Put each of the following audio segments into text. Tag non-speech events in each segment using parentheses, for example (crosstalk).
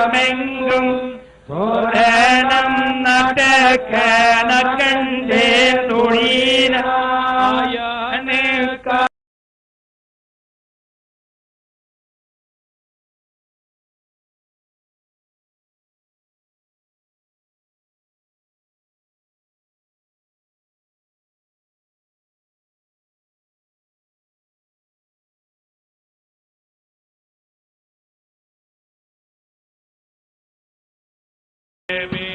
உலகமெங்கும் நட்டக்க நக்கண் Amen.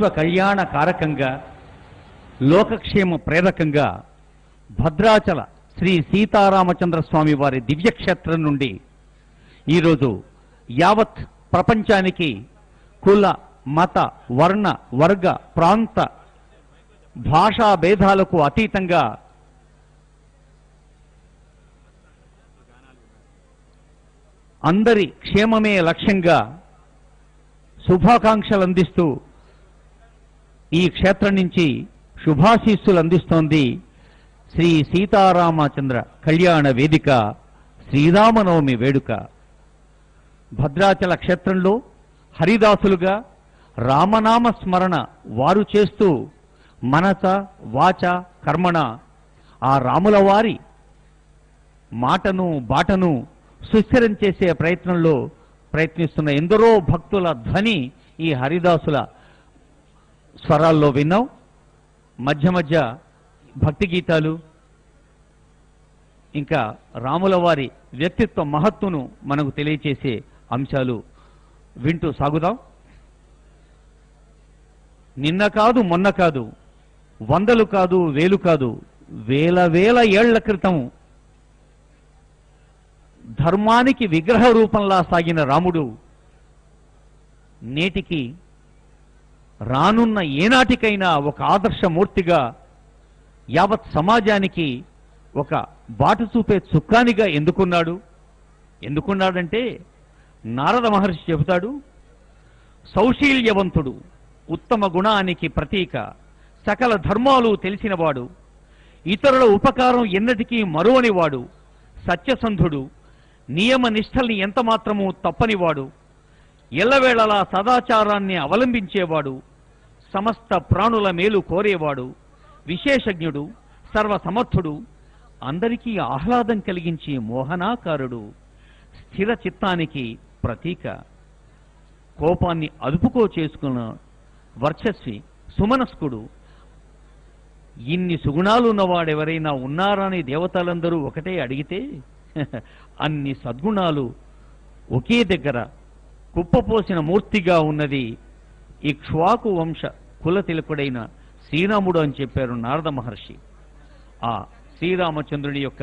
విశ్వ కళ్యాణ కారకంగా లోకక్షేమ ప్రేరకంగా భద్రాచల శ్రీ సీతారామచంద్ర స్వామి వారి దివ్యక్షేత్రం నుండి ఈరోజు యావత్ ప్రపంచానికి కుల మత వర్ణ వర్గ ప్రాంత భాషా భేదాలకు అతీతంగా అందరి క్షేమమే లక్ష్యంగా శుభాకాంక్షలు అందిస్తూ ఈ క్షేత్రం నుంచి శుభాశీస్సులు అందిస్తోంది శ్రీ సీతారామచంద్ర కళ్యాణ వేదిక శ్రీరామనవమి వేడుక. భద్రాచల క్షేత్రంలో హరిదాసులుగా రామనామ స్మరణ వారు చేస్తూ మనస వాచ కర్మణ ఆ రాముల వారి మాటను బాటను సుస్థిరం చేసే ప్రయత్నంలో ప్రయత్నిస్తున్న ఎందరో భక్తుల ధ్వని ఈ హరిదాసుల స్వరాల్లో విన్నాం మధ్య మధ్య భక్తి గీతాలు ఇంకా రాముల వారి వ్యక్తిత్వ మహత్తును మనకు తెలియచేసే అంశాలు వింటూ సాగుదాం. నిన్న కాదు మొన్న కాదు వందలు కాదు వేలు కాదు వేల వేల ఏళ్ళ క్రితం ధర్మానికి విగ్రహ రూపంలా సాగిన రాముడు నేటికి రానున్న ఏనాటికైనా ఒక ఆదర్శమూర్తిగా యావత్ సమాజానికి ఒక బాటు చూపే చుక్కానిగా ఎందుకున్నాడు? ఎందుకున్నాడంటే నారద మహర్షి చెబుతాడు సౌశీల్యవంతుడు ఉత్తమ గుణానికి ప్రతీక సకల ధర్మాలు తెలిసినవాడు ఇతరుల ఉపకారం ఎన్నటికీ మరువనివాడు సత్యసంధుడు నియమ నిష్టల్ని ఎంతమాత్రమూ తప్పనివాడు ఎల్లవేళలా సదాచారాన్ని అవలంబించేవాడు సమస్త ప్రాణుల మేలు కోరేవాడు విశేషజ్ఞుడు సర్వసమర్థుడు అందరికీ ఆహ్లాదం కలిగించే మోహనాకారుడు స్థిర చిత్తానికి ప్రతీక. కోపాన్ని అదుపుకో చేసుకున్న వర్చస్వి సుమనస్కుడు ఇన్ని సుగుణాలు ఉన్నవాడెవరైనా ఉన్నారా దేవతలందరూ ఒకటే అడిగితే (laughs) అన్ని సద్గుణాలు ఒకే దగ్గర కుప్పపోసిన మూర్తిగా ఉన్నది ఇక్ష్వాకు వంశ కుల తిలకుడైన శ్రీరాముడు అని చెప్పారు నారద మహర్షి. ఆ శ్రీరామచంద్రుని యొక్క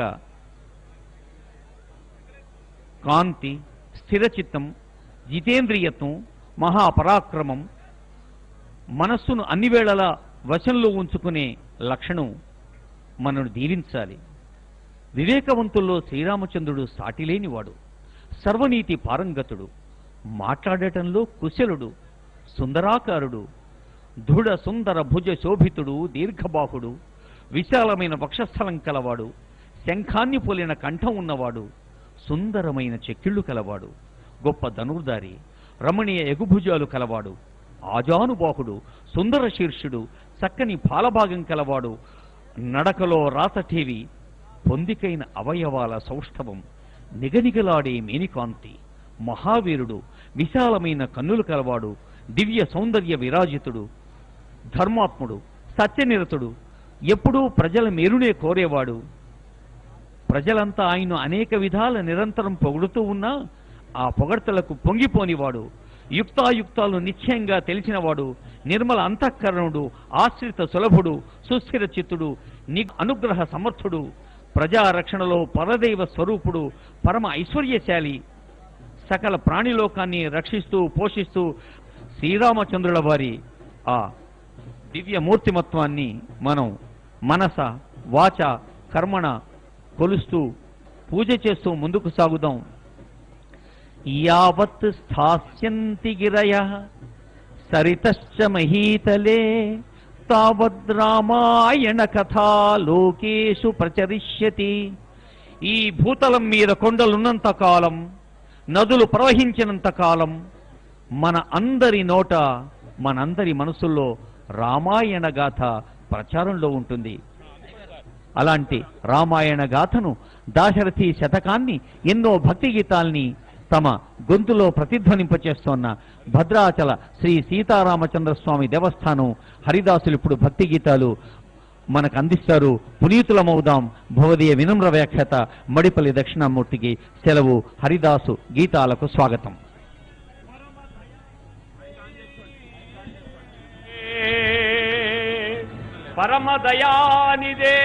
కాంతి స్థిరచిత్తం జితేంద్రియత్వం మహాపరాక్రమం మనస్సును అన్ని వేళలా వశంలో ఉంచుకునే లక్షణం మనను దీవించాలి. వివేకవంతుల్లో శ్రీరామచంద్రుడు సాటిలేనివాడు సర్వనీతి పారంగతుడు మాట్లాడటంలో కుశలుడు సుందరాకారుడు దృఢ సుందర భుజ శోభితుడు దీర్ఘబాహుడు విశాలమైన వక్షస్థలం కలవాడు శంఖాన్ని పోలిన కంఠం ఉన్నవాడు సుందరమైన చెక్కిళ్ళు కలవాడు గొప్ప ధనుర్ధారి రమణీయ ఎగుభుజాలు కలవాడు ఆజానుబాహుడు సుందర శీర్షుడు చక్కని పాలభాగం కలవాడు నడకలో రాతఠేవి పొందికైన అవయవాల సౌష్ఠవం నిగనిగలాడే మేనికాంతి మహావీరుడు విశాలమైన కన్నులు కలవాడు దివ్య సౌందర్య విరాజితుడు ధర్మాత్ముడు సత్యనిరతుడు ఎప్పుడూ ప్రజల మేలునే కోరేవాడు. ప్రజలంతా ఆయన అనేక విధాల నిరంతరం పొగుడుతూ ఉన్నా ఆ పొగడ్తలకు పొంగిపోనివాడు యుక్తాయుక్తాలు నిశ్చయంగా తెలిసినవాడు నిర్మల అంతఃకరణుడు ఆశ్రిత సులభుడు సుస్థిర చిత్తుడు ని అనుగ్రహ సమర్థుడు ప్రజారక్షణలో పరదైవ స్వరూపుడు పరమ ఐశ్వర్యశాలి. సకల ప్రాణిలోకాన్ని రక్షిస్తూ పోషిస్తూ శ్రీరామచంద్రుల వారి ఆ దివ్య మూర్తిమత్వాన్ని మనం మనస వాచ కర్మణ కొలుస్తూ పూజ చేస్తూ ముందుకు సాగుదాం. యావత్ స్థాస్యంతి గిరయ సరితశ్చ మహీతలే తావద్ రామాయణ కథా లోకేషు ప్రచరిష్యతి. ఈ భూతలం మీద కొండలున్నంత కాలం నదులు ప్రవహించినంత కాలం మన అందరి నోట మనందరి మనసుల్లో రామాయణ గాథ ప్రచారంలో ఉంటుంది. అలాంటి రామాయణ గాథను దాశరథి శతకాన్ని ఎన్నో భక్తి గీతాల్ని తమ గొంతులో ప్రతిధ్వనింపచేస్తోన్న భద్రాచల శ్రీ సీతారామచంద్ర స్వామి దేవస్థానం హరిదాసులు ఇప్పుడు భక్తి గీతాలు మనకు అందిస్తారు. పునీతులమవుదాం. భవదీయ వినమ్ర వ్యాఖ్యత మడిపల్లి దక్షిణామూర్తికి సెలవు. హరిదాసు గీతాలకు స్వాగతం. పరమదయానిదే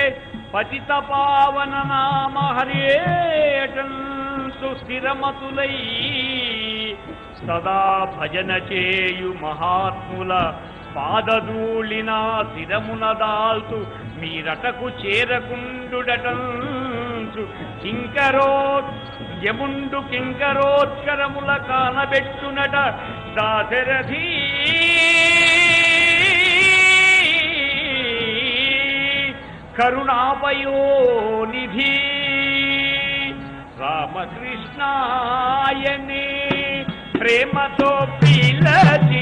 పతిత పావన నామ హరేటన్ సుస్థిరమతులై సదా భజన చేయు మహాత్ముల పాదధూళిన శిరమున దాల్తు మీరటకు చేరకుండుడటంచు కింకరో యముండు కింకరోత్కరముల కానబెట్టునట దాశరథీ కరుణాపయోనిధి. రామకృష్ణాయనే ప్రేమతో పిలచిన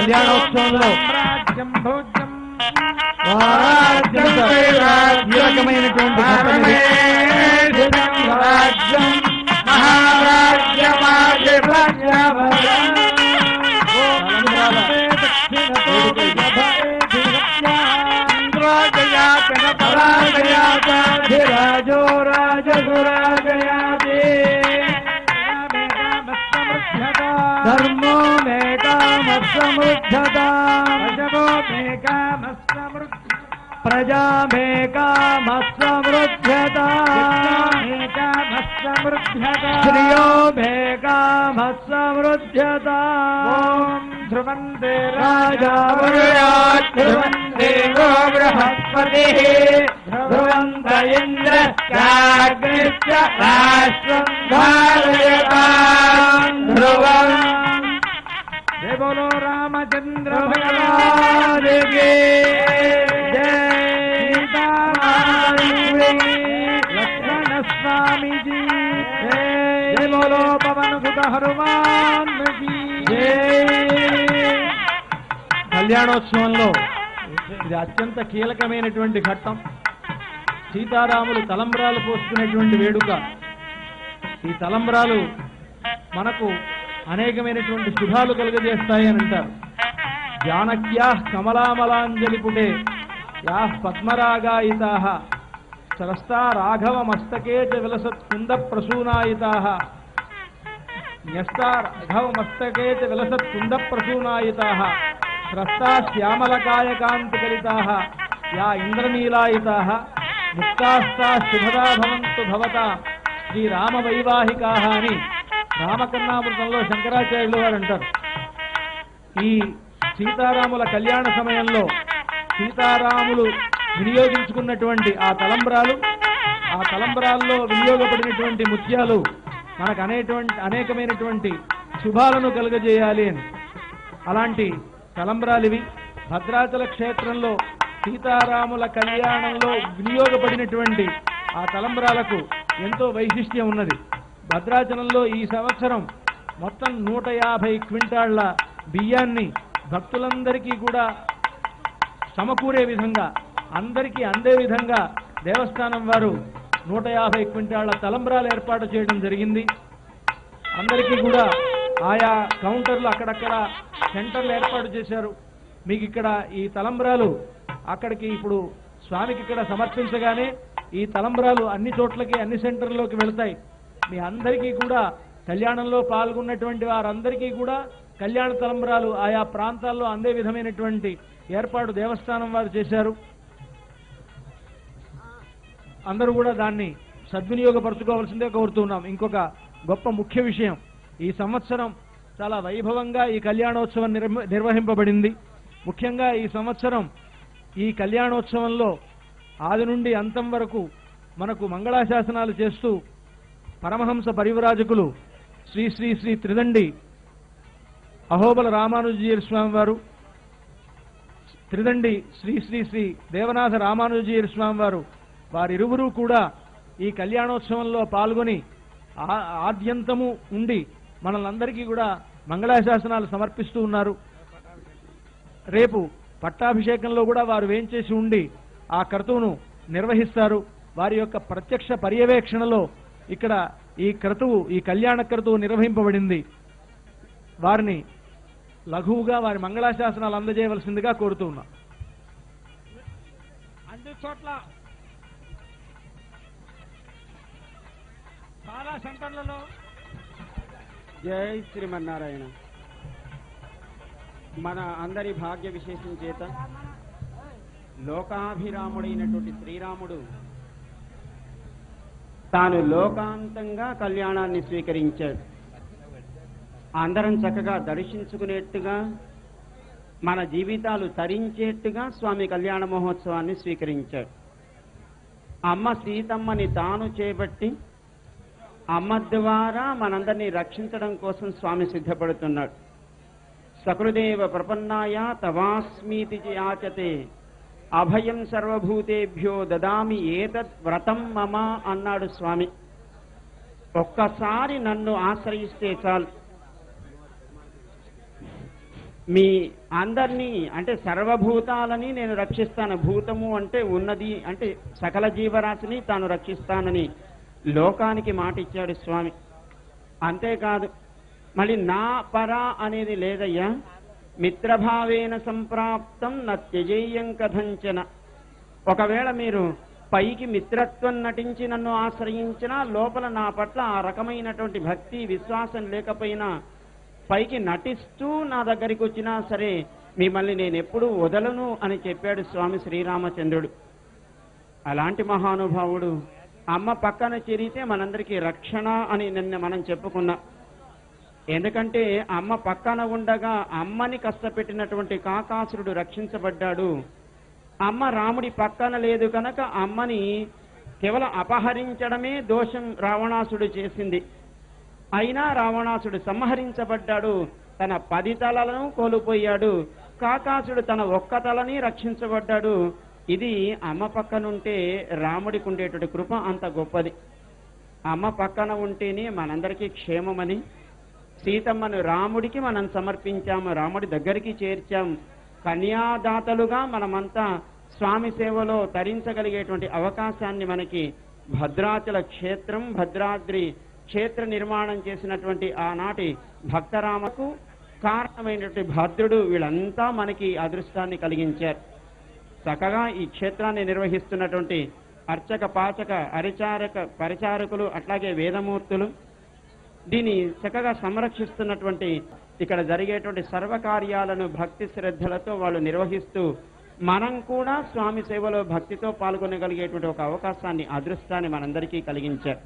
కళ్యాణోత్సవంలో కీలకమైనటువంటి. రాజ్యం రాజో రాజసురాజయాతి प्रजाभेकामस्वृध्यता श्रियो भेकामस्वृध्यता ध्रुवन्ते राजा ध्रुवंदे गो बृहस्पतिः ध्रुवन्त इन्द्र चाग्निश्च राष्ट्रम् धारयता కి జయ లక్ష్మణ స్వామి జీ జయ బోలో పవన్ సుత హనుమాన్కి కళ్యాణోత్సవంలో ఇది అత్యంత కీలకమైనటువంటి ఘట్టం. సీతారాములు తలంబ్రాలు పోసుకునేటువంటి వేడుక. ఈ తలంబ్రాలు మనకు అనేకమైనటువంటి శుభాలు కలుగజేస్తాయి అని అంటారు. జానక్యా కమలామలాంజలి పుటే యా పద్మరాగాయితా సరస్తా రాఘవ మస్తకే చ విలసత్ కుంద ప్రసూనాయితా న్యస్తా రాఘవ మస్తకే చ విలసత్ కుంద ప్రసూనాయితా స్రస్తా శ్యామలకాయకాంతికలితా యా ఇంద్రనీలాయితా ముక్తాస్తా శుభదా భవంతు భవత. శ్రీరామ వైవాహికా అని రామకన్నామృతంలో శంకరాచార్యులు వారు అంటారు. ఈ సీతారాముల కళ్యాణ సమయంలో సీతారాములు వినియోగించుకున్నటువంటి ఆ తలంబ్రాలు ఆ తలంబ్రాల్లో వినియోగపడినటువంటి ముత్యాలు మనకు అనేటువంటి అనేకమైనటువంటి శుభాలను కలుగజేయాలి అని. అలాంటి తలంబ్రాలివి భద్రాచల క్షేత్రంలో సీతారాముల కళ్యాణంలో వినియోగపడినటువంటి ఆ తలంబ్రాలకు ఎంతో వైశిష్ట్యం ఉన్నది. భద్రాచలంలో ఈ సంవత్సరం మొత్తం నూట యాభై క్వింటాళ్ళ బియ్యాన్ని భక్తులందరికీ కూడా సమకూరే విధంగా అందరికీ అందే విధంగా దేవస్థానం వారు నూట యాభై క్వింటాళ్ళ తలంబ్రాలు ఏర్పాటు చేయడం జరిగింది. అందరికీ కూడా ఆయా కౌంటర్లు అక్కడక్కడ సెంటర్లు ఏర్పాటు చేశారు. మీకు ఇక్కడ ఈ తలంబ్రాలు అక్కడికి ఇప్పుడు స్వామికి ఇక్కడ సమర్పించగానే ఈ తలంబ్రాలు అన్ని చోట్లకి అన్ని సెంటర్లోకి వెళతాయి. మీ అందరికీ కూడా కళ్యాణంలో పాల్గొన్నటువంటి వారందరికీ కూడా కళ్యాణ తలంబరాలు ఆయా ప్రాంతాల్లో అందే విధమైనటువంటి ఏర్పాటు దేవస్థానం వారు చేశారు. అందరూ కూడా దాన్ని సద్వినియోగపరచుకోవాల్సిందే కోరుతున్నాం. ఇంకొక గొప్ప ముఖ్య విషయం ఈ సంవత్సరం చాలా వైభవంగా ఈ కళ్యాణోత్సవం నిర్వహింపబడింది. ముఖ్యంగా ఈ సంవత్సరం ఈ కళ్యాణోత్సవంలో ఆది నుండి అంతం వరకు మనకు మంగళాశాసనాలు చేస్తూ పరమహంస పరివరాజకులు శ్రీ శ్రీ శ్రీ త్రిదండి అహోబల రామానుజీయ స్వామి వారు త్రిదండి శ్రీ శ్రీ శ్రీ దేవనాథ రామానుజీయ స్వామి వారు వారిరువురూ కూడా ఈ కళ్యాణోత్సవంలో పాల్గొని ఆద్యంతము ఉండి మనలందరికీ కూడా మంగళాశాసనాలు సమర్పిస్తూ ఉన్నారు. రేపు పట్టాభిషేకంలో కూడా వారు వేంచేసి ఉండి ఆ క్రతువును నిర్వహిస్తారు. వారి యొక్క ప్రత్యక్ష పర్యవేక్షణలో ఇక్కడ ఈ క్రతువు ఈ కళ్యాణ క్రతువు నిర్వహింపబడింది. వారిని లఘువుగా వారి మంగళాశాసనాలు అందజేయవలసిందిగా కోరుతూ ఉన్నాం. అన్ని చోట్ల చాలా సెంటర్లలో జై శ్రీమన్నారాయణ. మన అందరి భాగ్య విశేషం చేత లోకాభిరాముడైనటువంటి శ్రీరాముడు తాను లోకాంతంగా కళ్యాణాన్ని స్వీకరించాడు. అందరం చక్కగా దర్శించుకునేట్టుగా మన జీవితాలు తరించేట్టుగా స్వామి కళ్యాణ మహోత్సవాన్ని స్వీకరించాడు. అమ్మ సీతమ్మని తాను చేపట్టి అమ్మ ద్వారా మనందరినీ రక్షించడం కోసం స్వామి సిద్ధపడుతున్నాడు. సకృదేవ ప్రపన్నాయ తవాస్మీతి ఆచతే అభయం సర్వభూతేభ్యో దదామి ఏతత్ వ్రతం మమ అన్నాడు స్వామి. ఒక్కసారి నన్ను ఆశ్రయిస్తే చాలు. మీ అందరినీ అంటే సర్వభూతాలని నేను రక్షిస్తాను. భూతము అంటే ఉన్నది అంటే సకల జీవరాశిని తాను రక్షిస్తానని లోకానికి మాట ఇచ్చాడు స్వామి. అంతేకాదు మళ్ళీ నా పర అనేది లేదయ్యా. మిత్రభావేన సంప్రాప్తం నా త్యజేయం కథంచన. ఒకవేళ మీరు పైకి మిత్రత్వం నటించి నన్ను ఆశ్రయించినా లోపల నా పట్ల ఆ రకమైనటువంటి భక్తి విశ్వాసం లేకపోయినా పైకి నటిస్తూ నా దగ్గరికి వచ్చినా సరే మిమ్మల్ని నేను ఎప్పుడూ వదలను అని చెప్పాడు స్వామి శ్రీరామచంద్రుడు. అలాంటి మహానుభావుడు అమ్మ పక్కన చేరితే మనందరికీ రక్షణ అని నిన్న మనం చెప్పుకున్నాం. ఎందుకంటే అమ్మ పక్కన ఉండగా అమ్మని కష్టపెట్టినటువంటి కాకాసురుడు రక్షించబడ్డాడు. అమ్మ రాముడి పక్కన లేదు కనుక అమ్మని కేవలం అపహరించడమే దోషం రావణాసుడు చేసింది. అయినా రావణాసుడు సంహరించబడ్డాడు. తన పది తలలను కోల్పోయాడు. కాకాసుడు తన ఒక్క తలని రక్షించబడ్డాడు. ఇది అమ్మ పక్కనుంటే రాముడికి ఉండేటువంటి కృప అంత గొప్పది. అమ్మ పక్కన ఉంటేనే మనందరికీ క్షేమమని సీతమ్మను రాముడికి మనం సమర్పించాము రాముడి దగ్గరికి చేర్చాం. కన్యాదాతలుగా మనమంతా స్వామి సేవలో తరించగలిగేటువంటి అవకాశాన్ని మనకి భద్రాచల క్షేత్రం భద్రాద్రి క్షేత్ర నిర్మాణం చేసినటువంటి ఆనాటి భక్తరామకు కారణమైనటువంటి భద్రుడు వీళ్ళంతా మనకి అదృష్టాన్ని కలిగించారు. చక్కగా ఈ క్షేత్రాన్ని నిర్వహిస్తున్నటువంటి అర్చక పాచక అరిచారక పరిచారకులు అట్లాగే వేదమూర్తులు దీన్ని చక్కగా సంరక్షిస్తున్నటువంటి ఇక్కడ జరిగేటువంటి సర్వకార్యాలను భక్తి శ్రద్ధలతో వాళ్ళు నిర్వహిస్తూ మనం కూడా స్వామి సేవలో భక్తితో పాల్గొనగలిగేటువంటి ఒక అవకాశాన్ని అదృష్టాన్ని మనందరికీ కలిగించారు.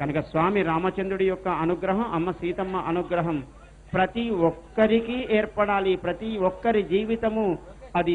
కనుక స్వామి రామచంద్రుడి యొక్క అనుగ్రహం అమ్మ సీతమ్మ అనుగ్రహం ప్రతి ఒక్కరికి ఏర్పడాలి. ప్రతి ఒక్కరి జీవితము అది